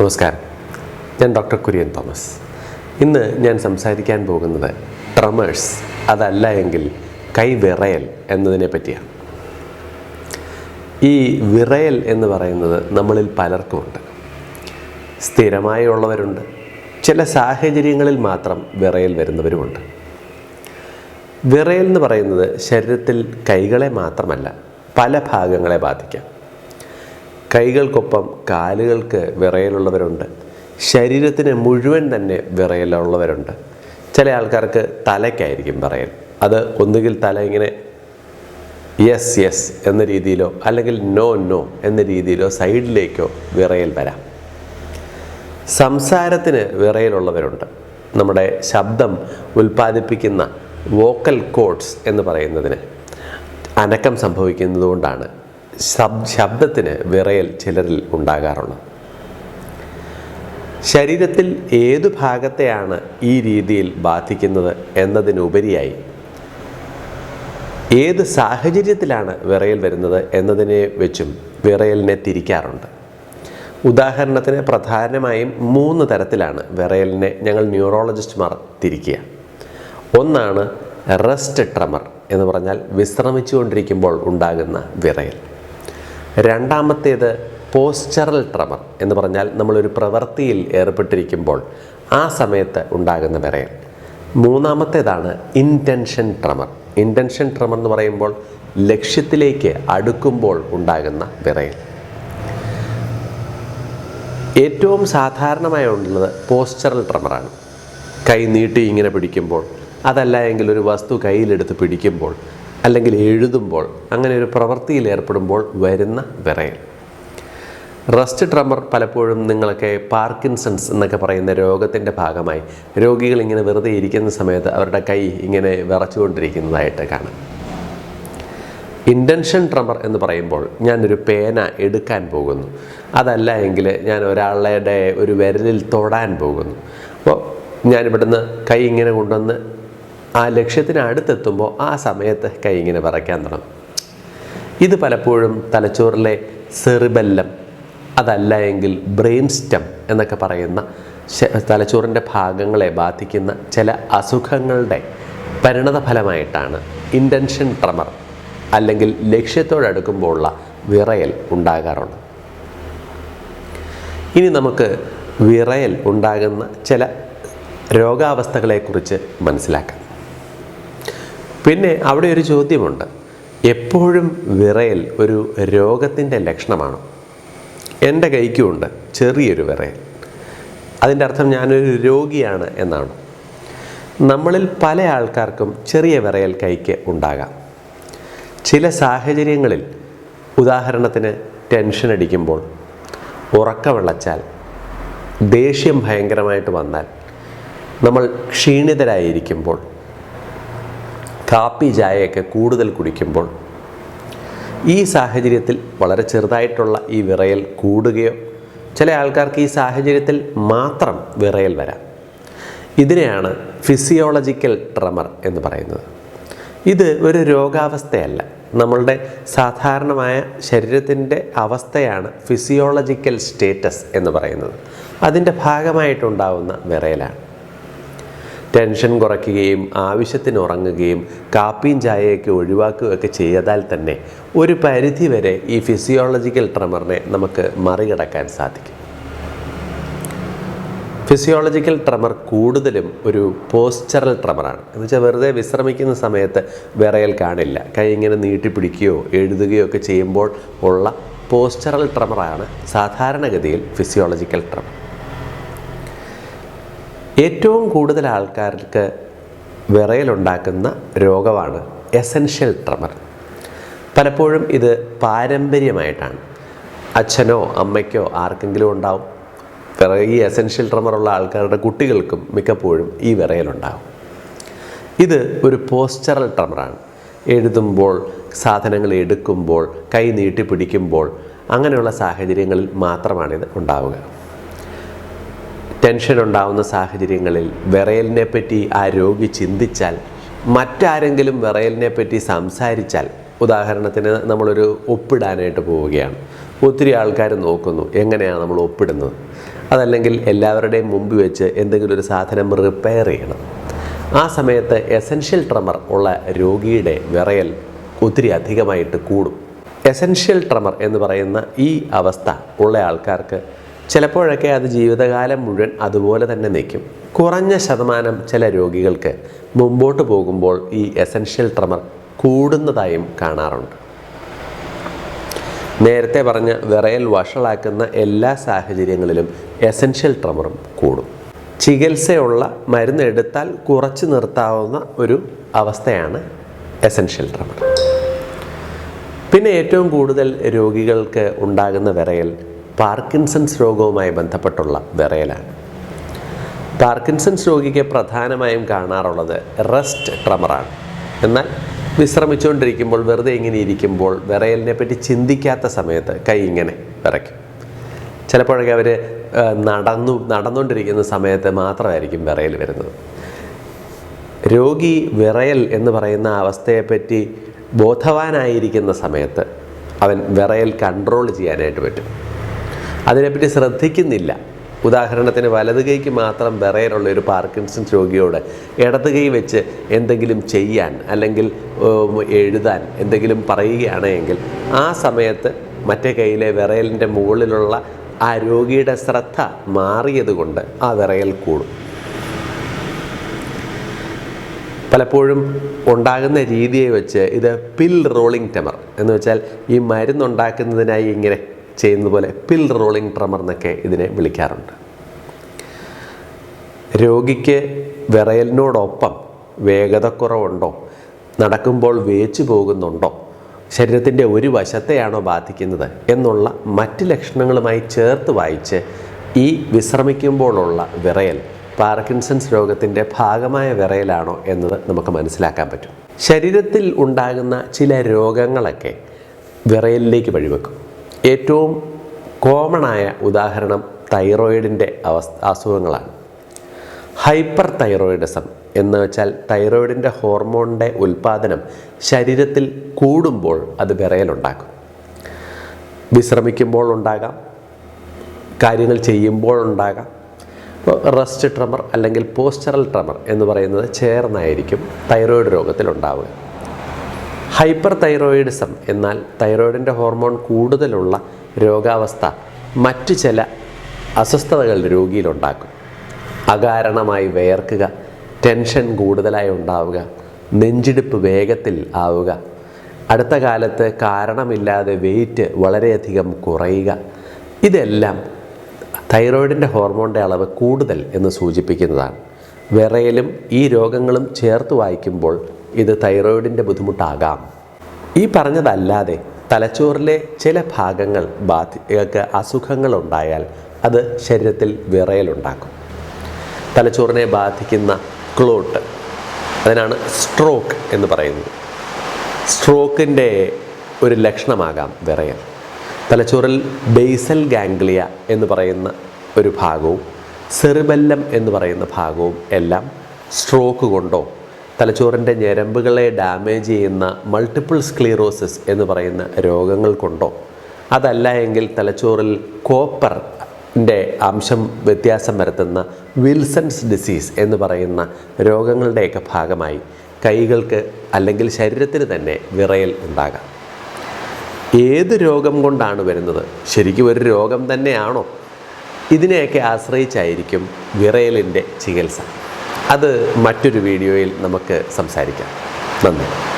നമസ്കാരം. ഞാൻ doctor Kurian Thomas. ഇന്ന് ഞാൻ സംസാരിക്കാൻ പോകുന്നത് ട്രമേഴ്സ് അതല്ല എങ്കിൽ കൈ വിറയൽ എന്നതിനെ പറ്റിയാണ്. ഈ വിറയൽ എന്ന് പറയുന്നത് നമ്മളിൽ പലർക്കുമുണ്ട് സ്ഥിരമായി ഉള്ളവരുണ്ട് ചില സാഹചര്യങ്ങളിൽ മാത്രം വിറയൽ വരുന്നവരുമുണ്ട്. വിറയൽ എന്ന് പറയുന്നത് ശരീരത്തിൽ കൈകളെ മാത്രമല്ല പല ഭാഗങ്ങളെ ബാധിക്കാം. കൈകൾക്കൊപ്പം കാലുകൾക്ക് വിറയലുള്ളവരുണ്ട്. ശരീരത്തിന് മുഴുവൻ തന്നെ വിറയലുള്ളവരുണ്ട്. ചില ആൾക്കാർക്ക് തലയ്ക്കായിരിക്കും വിറയൽ. അത് ഒന്നുകിൽ തല ഇങ്ങനെ യെസ് യെസ് എന്ന രീതിയിലോ അല്ലെങ്കിൽ നോ നോ എന്ന രീതിയിലോ സൈഡിലേക്കോ വിറയൽ വരാം. സംസാരത്തിന് വിറയലുള്ളവരുണ്ട്. നമ്മുടെ ശബ്ദം ഉൽപ്പാദിപ്പിക്കുന്ന വോക്കൽ കോഡ്സ് എന്ന് പറയുന്നതിന് അനക്കം സംഭവിക്കുന്നതുകൊണ്ടാണ് ശബ്ദത്തിന് വിറയൽ ചിലരിൽ ഉണ്ടാകാറുള്ളത്. ശരീരത്തിൽ ഏതു ഭാഗത്തെയാണ് ഈ രീതിയിൽ ബാധിക്കുന്നത് എന്നതിനുപരിയായി ഏത് സാഹചര്യത്തിലാണ് വിറയൽ വരുന്നത് എന്നതിനെ വെച്ചും വിറയലിനെ തിരിക്കാറുണ്ട്. ഉദാഹരണത്തിന് പ്രധാനമായും മൂന്ന് തരത്തിലാണ് വിറയലിനെ ഞങ്ങൾ ന്യൂറോളജിസ്റ്റുമാർ തിരിക്കുക. ഒന്നാണ് റെസ്റ്റ് ട്രമർ എന്ന് പറഞ്ഞാൽ വിശ്രമിച്ചുകൊണ്ടിരിക്കുമ്പോൾ ഉണ്ടാകുന്ന വിറയൽ. രണ്ടാമത്തേത് പോസ്ചറൽ ട്രമർ എന്ന് പറഞ്ഞാൽ നമ്മളൊരു പ്രവൃത്തിയിൽ ഏർപ്പെട്ടിരിക്കുമ്പോൾ ആ സമയത്ത് ഉണ്ടാകുന്ന വിറയൽ. മൂന്നാമത്തേതാണ് ഇന്റൻഷൻ ട്രമർ. ഇന്റൻഷൻ ട്രമർ എന്ന് പറയുമ്പോൾ ലക്ഷ്യത്തിലേക്ക് അടുക്കുമ്പോൾ ഉണ്ടാകുന്ന വിറയൽ. ഏറ്റവും സാധാരണമായി ഉള്ളത് പോസ്ചറൽ ട്രമറാണ്. കൈ നീട്ടി ഇങ്ങനെ പിടിക്കുമ്പോൾ അതല്ല എങ്കിൽ ഒരു വസ്തു കയ്യിലെടുത്ത് പിടിക്കുമ്പോൾ അല്ലെങ്കിൽ എഴുതുമ്പോൾ അങ്ങനെ ഒരു പ്രവൃത്തിയിൽ ഏർപ്പെടുമ്പോൾ വരുന്ന വിറയൽ. റസ്റ്റ് ട്രമർ പലപ്പോഴും നിങ്ങളൊക്കെ പാർക്കിൻസൺസ് എന്നൊക്കെ പറയുന്ന രോഗത്തിന്റെ ഭാഗമായി. രോഗികൾ ഇങ്ങനെ വെറുതെ ഇരിക്കുന്ന സമയത്ത് അവരുടെ കൈ ഇങ്ങനെ വിറച്ചുകൊണ്ടിരിക്കുന്നതായിട്ട് കാണാം. ഇന്റൻഷൻ ട്രമർ എന്ന് പറയുമ്പോൾ ഞാനൊരു പേന എടുക്കാൻ പോകുന്നു. അതല്ല എങ്കിൽ ഞാൻ ഒരാളുടെ ഒരു വിരലിൽ തൊടാൻ പോകുന്നു. അപ്പോൾ ഞാനിവിടുന്ന് കൈ ഇങ്ങനെ കൊണ്ടുവന്ന് ആ ലക്ഷ്യത്തിന് അടുത്തെത്തുമ്പോൾ ആ സമയത്ത് കൈ ഇങ്ങനെ പറയ്ക്കാൻ തുടങ്ങും. ഇത് പലപ്പോഴും തലച്ചോറിലെ സെറിബെല്ലം അതല്ല എങ്കിൽ ബ്രെയിൻ സ്റ്റം എന്നൊക്കെ പറയുന്ന തലച്ചോറിന്റെ ഭാഗങ്ങളെ ബാധിക്കുന്ന ചില അസുഖങ്ങളുടെ പരിണത ഫലമായിട്ടാണ് ഇന്റൻഷൻ ട്രമർ അല്ലെങ്കിൽ ലക്ഷ്യത്തോടടുക്കുമ്പോഴുള്ള വിറയൽ ഉണ്ടാകാറുള്ളത്. ഇനി നമുക്ക് വിറയൽ ഉണ്ടാകുന്ന ചില രോഗാവസ്ഥകളെക്കുറിച്ച് മനസ്സിലാക്കാം. പിന്നെ അവിടെ ഒരു ചോദ്യമുണ്ട്. എപ്പോഴും വിറയൽ ഒരു രോഗത്തിന്റെ ലക്ഷണമാണ്? എന്റെ കൈക്കുമുണ്ട് ചെറിയൊരു വിറയൽ. അതിന്റെ അർത്ഥം ഞാനൊരു രോഗിയാണ് എന്നാണ്. നമ്മളിൽ പല ആൾക്കാർക്കും ചെറിയ വിറയൽ കൈക്ക് ഉണ്ടാകാം. ചില സാഹചര്യങ്ങളിൽ ഉദാഹരണത്തിന് ടെൻഷൻ അടിക്കുമ്പോൾ ഉറക്കമിളച്ചാൽ ദേഷ്യം ഭയങ്കരമായിട്ട് വന്നാൽ നമ്മൾ ക്ഷീണിതരായിരിക്കുമ്പോൾ കാപ്പി ചായയൊക്കെ കൂടുതൽ കുടിക്കുമ്പോൾ ഈ സാഹചര്യത്തിൽ വളരെ ചെറുതായിട്ടുള്ള ഈ വിറയൽ കൂടുകയോ ചില ആൾക്കാർക്ക് ഈ സാഹചര്യത്തിൽ മാത്രം വിറയൽ വരാം. ഇതിനെയാണ് ഫിസിയോളജിക്കൽ ട്രമർ എന്ന് പറയുന്നത്. ഇത് ഒരു രോഗാവസ്ഥയല്ല. നമ്മളുടെ സാധാരണമായ ശരീരത്തിന്റെ അവസ്ഥയാണ് ഫിസിയോളജിക്കൽ സ്റ്റേറ്റസ് എന്ന് പറയുന്നത്. അതിന്റെ ഭാഗമായിട്ടുണ്ടാവുന്ന വിറയലാണ്. ടെൻഷൻ കുറയ്ക്കുകയും ആവശ്യത്തിന് ഉറങ്ങുകയും കാപ്പിയും ചായയൊക്കെ ഒഴിവാക്കുകയൊക്കെ ചെയ്താൽ തന്നെ ഒരു പരിധിവരെ ഈ ഫിസിയോളജിക്കൽ ട്രമറിനെ നമുക്ക് മറികടക്കാൻ സാധിക്കും. ഫിസിയോളജിക്കൽ ട്രമർ കൂടുതലും ഒരു പോസ്ചറൽ ട്രമറാണ് എന്ന് വെച്ചാൽ വെറുതെ വിശ്രമിക്കുന്ന സമയത്ത് വിറയൽ കാണില്ല. കൈ ഇങ്ങനെ നീട്ടിപ്പിടിക്കുകയോ എഴുതുകയോ ഒക്കെ ചെയ്യുമ്പോൾ ഉള്ള പോസ്ചറൽ ട്രമറാണ് സാധാരണഗതിയിൽ ഫിസിയോളജിക്കൽ ട്രമർ ഏറ്റവും കൂടുതൽ ആൾക്കാർക്ക് വിറയലുണ്ടാക്കുന്ന രോഗമാണ് എസൻഷ്യൽ ട്രമർ പലപ്പോഴും ഇത് പാരമ്പര്യമായിട്ടാണ്. അച്ഛനോ അമ്മയ്ക്കോ ആർക്കെങ്കിലും ഉണ്ടാവും. ഈ എസൻഷ്യൽ ട്രമറുള്ള ആൾക്കാരുടെ കുട്ടികൾക്കും മിക്കപ്പോഴും ഈ വിറയലുണ്ടാവും. ഇത് ഒരു പോസ്ചറൽ ട്രമറാണ് എഴുതുമ്പോൾ സാധനങ്ങൾ എടുക്കുമ്പോൾ കൈ നീട്ടി പിടിക്കുമ്പോൾ അങ്ങനെയുള്ള സാഹചര്യങ്ങളിൽ മാത്രമാണിത് ഉണ്ടാവുക. ടെൻഷൻ ഉണ്ടാവുന്ന സാഹചര്യങ്ങളിൽ വിറയലിനെ പറ്റി ആ രോഗി ചിന്തിച്ചാൽ മറ്റാരെങ്കിലും വിറയലിനെ പറ്റി സംസാരിച്ചാൽ ഉദാഹരണത്തിന് നമ്മളൊരു ഒപ്പിടാനായിട്ട് പോവുകയാണ്. ഒത്തിരി ആൾക്കാർ നോക്കുന്നു എങ്ങനെയാണ് നമ്മൾ ഒപ്പിടുന്നത്? അതല്ലെങ്കിൽ എല്ലാവരുടെയും മുമ്പിൽ വെച്ച് എന്തെങ്കിലും ഒരു സാധനം റിപ്പയർ ചെയ്യണം. ആ സമയത്ത് എസൻഷ്യൽ ട്രമർ ഉള്ള രോഗിയുടെ വിറയൽ ഒത്തിരി അധികമായിട്ട് കൂടും. എസൻഷ്യൽ ട്രമർ എന്ന് പറയുന്ന ഈ അവസ്ഥ ഉള്ള ആൾക്കാർക്ക് ചിലപ്പോഴൊക്കെ അത് ജീവിതകാലം മുഴുവൻ അതുപോലെ തന്നെ നിൽക്കും. കുറഞ്ഞ ശതമാനം ചില രോഗികൾക്ക് മുമ്പോട്ട് പോകുമ്പോൾ ഈ എസൻഷ്യൽ ട്രമർ കൂടുന്നതായും കാണാറുണ്ട്. നേരത്തെ പറഞ്ഞ വിറയൽ വഷളാക്കുന്ന എല്ലാ സാഹചര്യങ്ങളിലും എസൻഷ്യൽ ട്രമറും കൂടും. ചികിത്സയുള്ള മരുന്ന് എടുത്താൽ കുറച്ച് നിർത്താവുന്ന ഒരു അവസ്ഥയാണ് എസൻഷ്യൽ ട്രമർ പിന്നെ ഏറ്റവും കൂടുതൽ രോഗികൾക്ക് ഉണ്ടാകുന്ന വിറയൽ പാർക്കിൻസൺസ് രോഗവുമായി ബന്ധപ്പെട്ടുള്ള വിറയലാണ്. പാർക്കിൻസൺസ് രോഗിക്ക് പ്രധാനമായും കാണാറുള്ളത് റെസ്റ്റ് ട്രമറാണ്. എന്നാൽ വിശ്രമിച്ചുകൊണ്ടിരിക്കുമ്പോൾ വെറുതെ ഇങ്ങനെ ഇരിക്കുമ്പോൾ വിറയലിനെ പറ്റി ചിന്തിക്കാത്ത സമയത്ത് കൈ ഇങ്ങനെ വിറയ്ക്കും. ചിലപ്പോഴൊക്കെ അവർ നടന്നു നടന്നുകൊണ്ടിരിക്കുന്ന സമയത്ത് മാത്രമായിരിക്കും വിറയൽ വരുന്നത്. രോഗി വിറയൽ എന്ന് പറയുന്ന അവസ്ഥയെപ്പറ്റി ബോധവാനായിരിക്കുന്ന സമയത്ത് അവൻ വിറയൽ കൺട്രോൾ ചെയ്യാനായിട്ട് പറ്റും. അതിനെപ്പറ്റി ശ്രദ്ധിക്കുന്നില്ല. ഉദാഹരണത്തിന് വലത് കൈക്ക് മാത്രം വിറയലുള്ള ഒരു പാർക്കിൻസൺ രോഗിയോട് ഇടത് കൈ വെച്ച് എന്തെങ്കിലും ചെയ്യാൻ അല്ലെങ്കിൽ എഴുതാൻ എന്തെങ്കിലും പറയുകയാണെങ്കിൽ ആ സമയത്ത് മറ്റേ കൈയിലെ വിറയലിന്റെ മുകളിലുള്ള ആ രോഗിയുടെ ശ്രദ്ധ മാറിയതുകൊണ്ട് ആ വിറയൽ കൂടും. പലപ്പോഴും ഉണ്ടാകുന്ന രീതിയെ വെച്ച് ഇത് പിൽ റോളിംഗ് ടെമർ എന്ന് വെച്ചാൽ ഈ മരുന്നുണ്ടാക്കുന്നതിനായി ഇങ്ങനെ ചെയ്യുന്നത് പോലെ പിൽ റോളിംഗ് ട്രമർ എന്നൊക്കെ ഇതിനെ വിളിക്കാറുണ്ട്. രോഗിക്ക് വിറയലിനോടൊപ്പം വേഗതക്കുറവുണ്ടോ നടക്കുമ്പോൾ വേച്ചു പോകുന്നുണ്ടോ? ശരീരത്തിന്റെ ഒരു വശത്തെയാണോ ബാധിക്കുന്നത്? എന്നുള്ള മറ്റ് ലക്ഷണങ്ങളുമായി ചേർത്ത് വായിച്ച് ഈ വിശ്രമിക്കുമ്പോഴുള്ള വിറയൽ പാർക്കിൻസൺസ് രോഗത്തിന്റെ ഭാഗമായ വിറയലാണോ എന്നത് നമുക്ക് മനസ്സിലാക്കാൻ പറ്റും. ശരീരത്തിൽ ഉണ്ടാകുന്ന ചില രോഗങ്ങളൊക്കെ വിറയലിലേക്ക് വഴിവെക്കും. ഏറ്റവും കോമണായ ഉദാഹരണം തൈറോയിഡിന്റെ അവസ്ഥ അസുഖങ്ങളാണ്. ഹൈപ്പർ തൈറോയിഡിസം എന്ന് വെച്ചാൽ തൈറോയിഡിന്റെ ഹോർമോണിന്റെ ഉൽപ്പാദനം ശരീരത്തിൽ കൂടുമ്പോൾ അത് വിറയലുണ്ടാക്കും. വിശ്രമിക്കുമ്പോൾ ഉണ്ടാകാം കാര്യങ്ങൾ ചെയ്യുമ്പോൾ ഉണ്ടാകാം. ഇപ്പോൾ റെസ്റ്റ് ട്രമർ അല്ലെങ്കിൽ പോസ്റ്ററൽ ട്രമർ എന്ന് പറയുന്നത് ചേർന്നായിരിക്കും തൈറോയിഡ് രോഗത്തിലുണ്ടാവുക. ഹൈപ്പർ തൈറോയിഡിസം എന്നാൽ തൈറോയിഡിന്റെ ഹോർമോൺ കൂടുതലുള്ള രോഗാവസ്ഥ മറ്റ് ചില അസ്വസ്ഥതകൾ രോഗിയിലുണ്ടാക്കും. അകാരണമായി വേർക്കുക ടെൻഷൻ കൂടുതലായി ഉണ്ടാവുക നെഞ്ചിടിപ്പ് വേഗത്തിൽ ആവുക അടുത്ത കാലത്ത് കാരണമില്ലാതെ വെയിറ്റ് വളരെയധികം കുറയുക. ഇതെല്ലാം തൈറോയിഡിന്റെ ഹോർമോണിന്റെ അളവ് കൂടുതൽ എന്ന് സൂചിപ്പിക്കുന്നതാണ്. വിറയലും ഈ രോഗങ്ങളും ചേർത്ത് വായിക്കുമ്പോൾ ഇത് തൈറോയിഡിന്റെ ബുദ്ധിമുട്ടാകാം. ഈ പറഞ്ഞതല്ലാതെ തലച്ചോറിലെ ചില ഭാഗങ്ങൾ ബാധി ഒക്കെ അസുഖങ്ങളുണ്ടായാൽ അത് ശരീരത്തിൽ വിറയലുണ്ടാക്കും. തലച്ചോറിനെ ബാധിക്കുന്ന ക്ലോട്ട് അതിനാണ് സ്ട്രോക്ക് എന്ന് പറയുന്നത്. സ്ട്രോക്കിന്റെ ഒരു ലക്ഷണമാകാം വിറയൽ. തലച്ചോറിൽ ബേസൽ ഗാംഗ്ലിയ എന്ന് പറയുന്ന ഒരു ഭാഗവും സെറിബെല്ലം എന്ന് പറയുന്ന ഭാഗവും എല്ലാം സ്ട്രോക്ക് കൊണ്ടോ തലച്ചോറിന്റെ ഞരമ്പുകളെ ഡാമേജ് ചെയ്യുന്ന മൾട്ടിപ്പിൾ സ്ക്ലീറോസിസ് എന്ന് പറയുന്ന രോഗങ്ങൾ കൊണ്ടോ? അതല്ല എങ്കിൽ തലച്ചോറിൽ കോപ്പർ ന്റെ അംശം വ്യത്യാസം വരുത്തുന്ന വിൽസൺസ് ഡിസീസ് എന്ന് പറയുന്ന രോഗങ്ങളുടെയൊക്കെ ഭാഗമായി കൈകൾക്ക് അല്ലെങ്കിൽ ശരീരത്തിന് തന്നെ വിറയൽ ഉണ്ടാകാം. ഏത് രോഗം കൊണ്ടാണ് വരുന്നത്? ശരിക്കും ഒരു രോഗം തന്നെയാണോ? ഇതിനെയൊക്കെ ആശ്രയിച്ചായിരിക്കും വിറയലിന്റെ ചികിത്സ. അത് മറ്റൊരു വീഡിയോയിൽ നമുക്ക് സംസാരിക്കാം. നന്ദി.